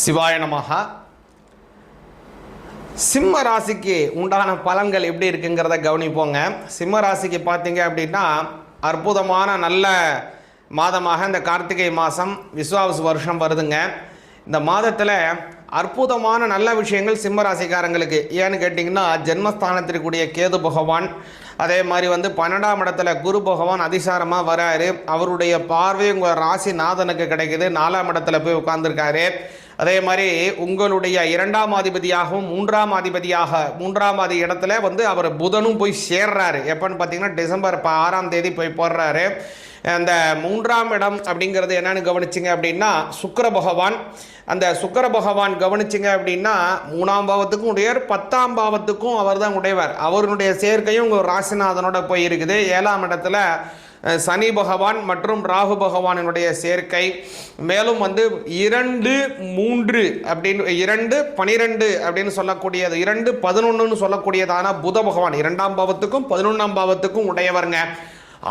சிவாய நமகா சிம்ம ராசிக்கு உண்டான பலன்கள் எப்படி இருக்குங்கிறத கவனிப்போங்க. சிம்ம ராசிக்கு பார்த்தீங்க அப்படின்னா அற்புதமான நல்ல மாதமாக இந்த கார்த்திகை மாதம் விஸ்வாவசு வருஷம் வருதுங்க. இந்த மாதத்தில் அற்புதமான நல்ல விஷயங்கள் சிம்ம ராசிக்காரங்களுக்கு. ஏன்னு கேட்டிங்கன்னா ஜென்மஸ்தானத்திற்குரிய கேது பகவான் அதே மாதிரி வந்து பன்னெண்டாம் இடத்துல குரு பகவான் அதிசாரமாக வராரு. அவருடைய பார்வை உங்கள் ராசிநாதனுக்கு கிடைக்குது. நாலாம் இடத்துல போய் உட்காந்துருக்காரு அதே மாதிரி உங்களுடைய இரண்டாம் அதிபதியாகவும் மூன்றாம் அதிபதியாக மூன்றாம் அதி இடத்துல வந்து அவர் புதனும் போய் சேர்றாரு. எப்போன்னு பார்த்தீங்கன்னா டிசம்பர் இப்போ ஆறாம் தேதி போய் போடுறாரு. அந்த மூன்றாம் இடம் அப்படிங்கிறது என்னன்னு கவனிச்சிங்க அப்படின்னா சுக்கர பகவான். அந்த சுக்கர பகவான் கவனிச்சிங்க அப்படின்னா மூணாம் பாவத்துக்கும் உடையவர் பத்தாம் பாவத்துக்கும் அவர் தான் உடையவர். அவருடைய சேர்க்கையும் உங்கள் ராசிநாதனோட போயிருக்குது. ஏழாம் இடத்துல சனி பகவான் மற்றும் ராகு பகவானினுடைய சேர்க்கை. மேலும் வந்து இரண்டு மூன்று அப்படின்னு இரண்டு பனிரெண்டு அப்படின்னு சொல்லக்கூடியது இரண்டு பதினொன்றுன்னு சொல்லக்கூடியதான புத பகவான். இரண்டாம் பாவத்துக்கும் பதினொன்றாம் பாவத்துக்கும் உடையவருங்க.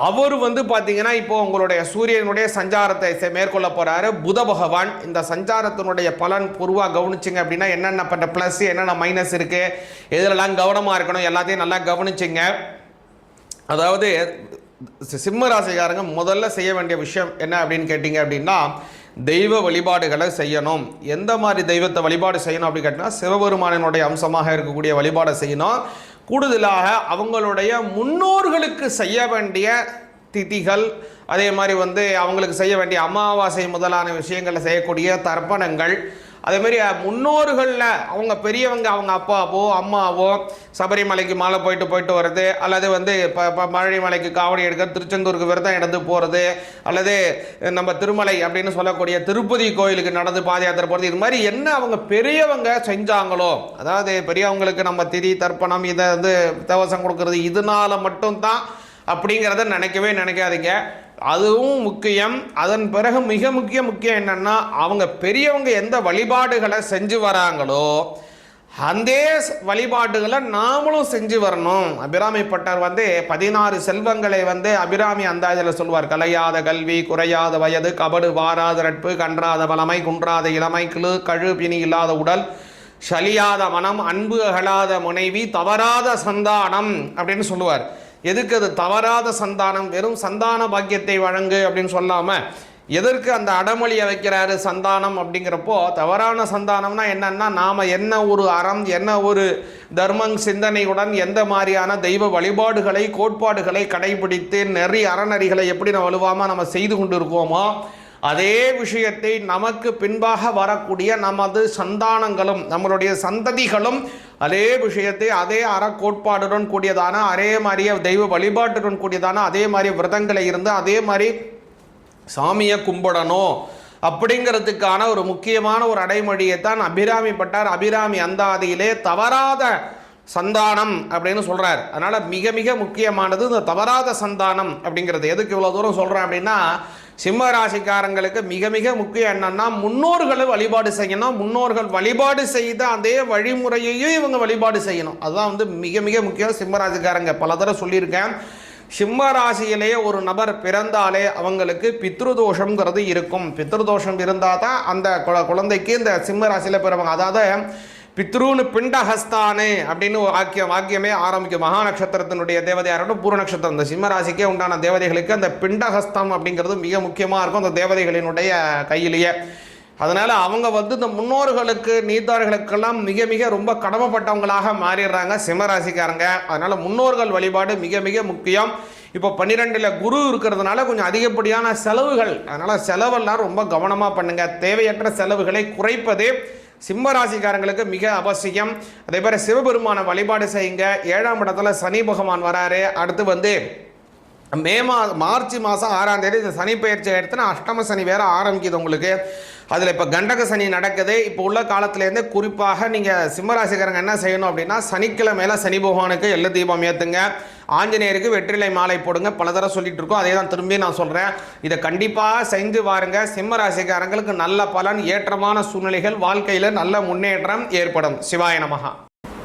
அவர் வந்து பார்த்தீங்கன்னா இப்போ உங்களுடைய சூரியனுடைய சஞ்சாரத்தை மேற்கொள்ள போகிறாரு புத பகவான் இந்த சஞ்சாரத்தினுடைய பலன் பொதுவாக கவனிச்சிங்க அப்படின்னா என்னென்ன பட்ட ப்ளஸ் என்னென்ன மைனஸ் இருக்குது இதிலெல்லாம் கவனமாக இருக்கணும் எல்லாத்தையும் நல்லா கவனிச்சிங்க. அதாவது சிம்ம ராசிக்காரங்க முதல்ல செய்ய வேண்டிய விஷயம் என்ன அப்படின்னு கேட்டிங்க அப்படின்னா தெய்வ வழிபாடுகளை செய்யணும். எந்த மாதிரி தெய்வத்தை வழிபாடு செய்யணும் அப்படின்னு கேட்டிங்கன்னா சிவபெருமானினுடைய அம்சமாக இருக்கக்கூடிய வழிபாடை செய்யணும். கூடுதலாக அவங்களுடைய முன்னோர்களுக்கு செய்ய வேண்டிய திதிகள் அதே மாதிரி வந்து அவங்களுக்கு செய்ய வேண்டிய அமாவாசை முதலான விஷயங்களை செய்யக்கூடிய தர்ப்பணங்கள் அதே மாதிரி முன்னோர்களில் அவங்க பெரியவங்க அவங்க அப்பாவோ அம்மாவோ சபரிமலைக்கு மாலை போயிட்டு போயிட்டு வர்றது அல்லது வந்து இப்போ மழைமலைக்கு காவடி எடுக்க திருச்செந்தூருக்கு விரதம் இடந்து போகிறது அல்லது நம்ம திருமலை அப்படின்னு சொல்லக்கூடிய திருப்பதி கோயிலுக்கு நடந்து பாத யாத்திரை போகிறது இது மாதிரி என்ன அவங்க பெரியவங்க செஞ்சாங்களோ அதாவது பெரியவங்களுக்கு நம்ம திதி தர்ப்பணம் இதை வந்து தவசம் கொடுக்கறது இதனால மட்டும்தான் அப்படிங்கிறத நினைக்கவே நினைக்காதீங்க. அதுவும் முக்கியம். அதன் பிறகு மிக முக்கிய முக்கியம் என்னன்னா அவங்க பெரியவங்க எந்த வழிபாடுகளை செஞ்சு வராங்களோ அந்த வழிபாடுகளை நாமளும் செஞ்சு வரணும். அபிராமி வந்து பதினாறு செல்வங்களை வந்து அபிராமி அந்தாஜில் சொல்வார் கலையாத கல்வி குறையாத வயது கபடு வாராத நட்பு கன்றாத வளமை குன்றாத இளமை கிளு கழு பிணி இல்லாத உடல் சலியாத மனம் அன்பு அகலாத முனைவி தவறாத சந்தானம் அப்படின்னு சொல்லுவார். எதுக்கு அது தவறாத சந்தானம்? வெறும் சந்தான பாக்கியத்தை வழங்கு அப்படின்னு சொல்லாமல் எதற்கு அந்த அடமொழியை வைக்கிறாரு சந்தானம் அப்படிங்கிறப்போ தவறான சந்தானம்னா என்னன்னா நாம் என்ன ஒரு அறம் என்ன ஒரு தர்மம் சிந்தனையுடன் எந்த மாதிரியான தெய்வ வழிபாடுகளை கோட்பாடுகளை கடைபிடித்து நெறி அறநெறிகளை எப்படி நம்ம வலுவாமல் நம்ம செய்து கொண்டு இருக்கோமோ அதே விஷயத்தை நமக்கு பின்பாக வரக்கூடிய நமது சந்தானங்களும் நம்மளுடைய சந்ததிகளும் அதே விஷயத்தை அதே அறக்கோட்பாடுடன் கூடியதான அதே மாதிரியே தெய்வ வழிபாட்டுடன் கூடியதான அதே மாதிரி விரதங்களை இருந்து அதே மாதிரி சாமியை கும்பிடணும் அப்படிங்கிறதுக்கான ஒரு முக்கியமான ஒரு அடைமொழியை தான் அபிராமி பட்டார். அபிராமி அந்தாதியிலே தவறாத சந்தானம் அப்படின்னு சொல்கிறார் அதனால் மிக மிக முக்கியமானது இந்த தவறாத சந்தானம் அப்படிங்கிறது. எதுக்கு இவ்வளோ தூரம் சொல்கிறேன் அப்படின்னா சிம்ம ராசிக்காரங்களுக்கு மிக மிக முக்கியம் என்னன்னா முன்னோர்களை வழிபாடு செய்யணும். முன்னோர்கள் வழிபாடு செய்த அதே வழிமுறையையும் இவங்க வழிபாடு செய்யணும். அதுதான் வந்து மிக மிக முக்கியம். சிம்ம ராசிக்காரங்க பல தடவை சொல்லியிருக்கேன். சிம்ம ராசியிலேயே ஒரு நபர் பிறந்தாலே அவங்களுக்கு பித்ருதோஷங்கிறது இருக்கும். பித்ருதோஷம் இருந்தால் தான் அந்த குழ- குழந்தைக்கு இந்த சிம்ம ராசியில் பிறவங்க அதாவது பித்ருன்னு பிண்டஹஸ்தானே அப்படின்னு ஒரு வாக்கியம் வாக்கியமே ஆரம்பிக்கும். மகா நட்சத்திரத்தினுடைய தேவதையாரோட பூர்ண நட்சத்திரம். இந்த சிம்ம ராசிக்கே உண்டான தேவதைகளுக்கு அந்த பிண்டஹஸ்தம் அப்படிங்கிறது மிக முக்கியமாக இருக்கும் அந்த தேவதைகளினுடைய கையிலேயே. அதனால் அவங்க வந்து இந்த முன்னோர்களுக்கு நீத்தார்களுக்கெல்லாம் மிக மிக ரொம்ப கடமைப்பட்டவங்களாக மாறிடுறாங்க சிம்மராசிக்காரங்க அதனால் முன்னோர்கள் வழிபாடு மிக மிக முக்கியம். இப்போ பன்னிரெண்டில் குரு இருக்கிறதுனால கொஞ்சம் அதிகப்படியான செலவுகள். அதனால் செலவெல்லாம் ரொம்ப கவனமாக பண்ணுங்கள் தேவையற்ற செலவுகளை குறைப்பது சிம்ம ராசிக்காரங்களுக்கு மிக அவசியம். அதே மாதிரி சிவபெருமான வழிபாடு செய்யுங்க. ஏழாம் இடத்துல சனி பகவான் வராரு. அடுத்து வந்து மே மா மார்ச் மாதம் ஆறாம் தேதி இந்த சனி பயிற்சி எடுத்துன்னா அஷ்டம சனி வேற ஆரம்பிக்குது உங்களுக்கு. அதில் இப்போ கண்டக சனி நடக்குது. இப்போ உள்ள காலத்துலேருந்து குறிப்பாக நீங்கள் சிம்மராசிக்காரங்க என்ன செய்யணும் அப்படின்னா சனிக்கிழமையில சனி பகவானுக்கு எள்ளு தீபம் ஏற்றுங்க ஆஞ்சநேயருக்கு வெற்றிலை மாலை போடுங்க. பல தடவை சொல்லிட்டு இருக்கோம். அதே தான் திரும்பி நான் சொல்கிறேன் இதை கண்டிப்பாக செஞ்சு பாருங்க சிம்ம ராசிக்காரங்களுக்கு நல்ல பலன் ஏற்றமான சூழ்நிலைகள் வாழ்க்கையில் நல்ல முன்னேற்றம் ஏற்படும். சிவாய நமகா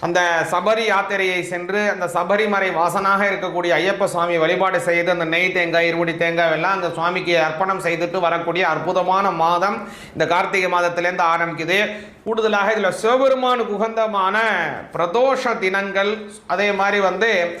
அந்த சபரி யாத்திரையை சென்று அந்த சபரிமலை வாசனாக இருக்கக்கூடிய ஐயப்ப சுவாமி வழிபாடு செய்து அந்த நெய் தேங்காய் இருமுடி தேங்காய் எல்லாம் அந்த சுவாமிக்கு அர்ப்பணம் செய்துட்டு வரக்கூடிய அற்புதமான மாதம் இந்த கார்த்திகை மாதத்திலேருந்து ஆரம்பிக்குது. கூடுதலாக இதில் சிவபெருமானுக்கு உகந்தமான பிரதோஷ தினங்கள் அதே மாதிரி வந்து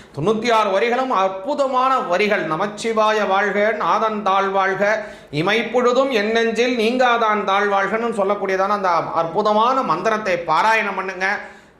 தொண்ணூற்றி ஆறு வரிகளும் அற்புதமான வரிகள். நமச்சிவாய வாழ்க நாதன் தாழ் வாழ்க. இமைப்பொழுதும் எண்ணெஞ்சில் நீங்காதான் தாழ்வாழ்கன்னு சொல்லக்கூடியதான அந்த அற்புதமான மந்திரத்தை பாராயணம் பண்ணுங்கள்